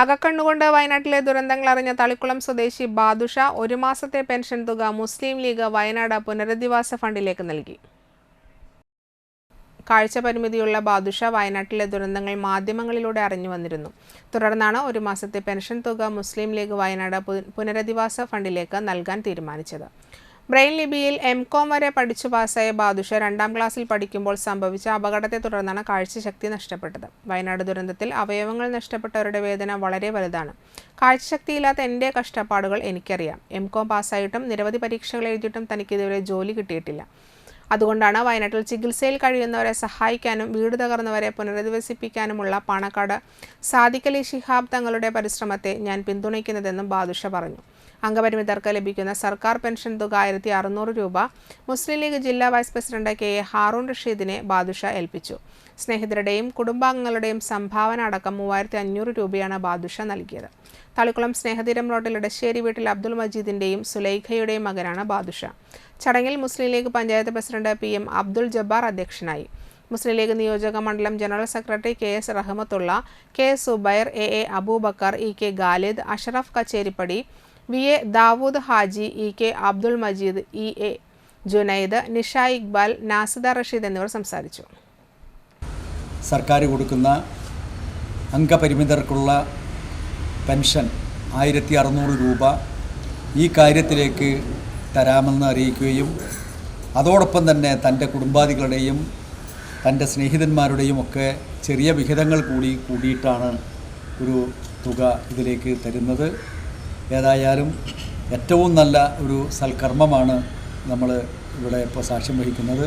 അകക്കണ്ണുകൊണ്ട് വയനാട്ടിലെ ദുരന്തങ്ങൾ അറിഞ്ഞ തളിക്കുളം സ്വദേശി ബാദുഷ ഒരു മാസത്തെ പെൻഷൻ തുക മുസ്ലിം ലീഗ് വയനാട് പുനരധിവാസ ഫണ്ടിലേക്ക് നൽകി. കാഴ്ച പരിമിതിയുള്ള ബാദുഷ വയനാട്ടിലെ ദുരന്തങ്ങൾ മാധ്യമങ്ങളിലൂടെ അറിഞ്ഞു വന്നിരുന്നു. തുടർന്നാണ് ഒരു മാസത്തെ പെൻഷൻ തുക മുസ്ലിം ലീഗ് വയനാട് പുനരധിവാസ ഫണ്ടിലേക്ക് നൽകാൻ തീരുമാനിച്ചത്. ബ്രെയിൻ ലിപിയിൽ എം കോം വരെ പഠിച്ചു പാസ്സായ ബാദുഷ രണ്ടാം ക്ലാസ്സിൽ പഠിക്കുമ്പോൾ സംഭവിച്ച അപകടത്തെ തുടർന്നാണ് കാഴ്ചശക്തി നഷ്ടപ്പെട്ടത്. വയനാട് ദുരന്തത്തിൽ അവയവങ്ങൾ നഷ്ടപ്പെട്ടവരുടെ വേദന വളരെ വലുതാണ്. കാഴ്ചശക്തിയില്ലാത്ത എന്റെ കഷ്ടപ്പാടുകൾ എനിക്കറിയാം. എം കോം പാസ്സായിട്ടും നിരവധി പരീക്ഷകൾ എഴുതിയിട്ടും തനിക്കിതുവരെ ജോലി കിട്ടിയിട്ടില്ല. അതുകൊണ്ടാണ് വയനാട്ടിൽ ചികിത്സയിൽ കഴിയുന്നവരെ സഹായിക്കാനും വീട് തകർന്നവരെ പുനരധിവസിപ്പിക്കാനുമുള്ള പാണക്കാട് സാദിഖലി ശിഹാബ് തങ്ങളുടെ പരിശ്രമത്തെ ഞാൻ പിന്തുണയ്ക്കുന്നതെന്നും ബാദുഷ പറഞ്ഞു. അംഗപരിമിതർക്ക് ലഭിക്കുന്ന സർക്കാർ പെൻഷൻ തുക ആയിരത്തി അറുന്നൂറ് രൂപ മുസ്ലിം ലീഗ് ജില്ലാ vice president K A Haroon റഷീദിനെ Badusha ഏൽപ്പിച്ചു. സ്നേഹിതരുടെയും കുടുംബാംഗങ്ങളുടെയും സംഭാവന അടക്കം മൂവായിരത്തി അഞ്ഞൂറ് രൂപയാണ് ബാദുഷ നൽകിയത്. തളിക്കുളം സ്നേഹതീരം റോഡിൽ ഇടശ്ശേരി വീട്ടിൽ അബ്ദുൾ മജീദിന്റെയും സുലൈഖയുടെയും മകനാണ് ബാദുഷ. ചടങ്ങിൽ Muslim League panchayat president P M Abdul Jabbar അധ്യക്ഷനായി. മുസ്ലിം ലീഗ് നിയോജക മണ്ഡലം general secretary K S Rahmathulla K Zubair A A Aboobacker E K Galid Ashraf Kacheripadi V A Dawood Haji E K Abdul Majeed E A Junaid Nisha Iqbal Nasida Rasheed എന്നിവർ സംസാരിച്ചു. സർക്കാർ കൊടുക്കുന്ന അംഗപരിമിതർക്കുള്ള pension ആയിരത്തി അറുന്നൂറ് രൂപ ഈ കാര്യത്തിലേക്ക് തരാമെന്ന് അറിയിക്കുകയും അതോടൊപ്പം തന്നെ തന്റെ കുടുംബാദികളുടെയും തന്റെ സ്നേഹിതന്മാരുടെയും ഒക്കെ ചെറിയ വിഹിതങ്ങൾ കൂടി കൂടിയിട്ടാണ് ഒരു തുക ഇതിലേക്ക് തരുന്നത്. ഏതായാലും ഏറ്റവും നല്ല ഒരു സൽക്കർമ്മമാണ് നമ്മൾ ഇവിടെ ഇപ്പോൾ സാക്ഷ്യം വഹിക്കുന്നത്.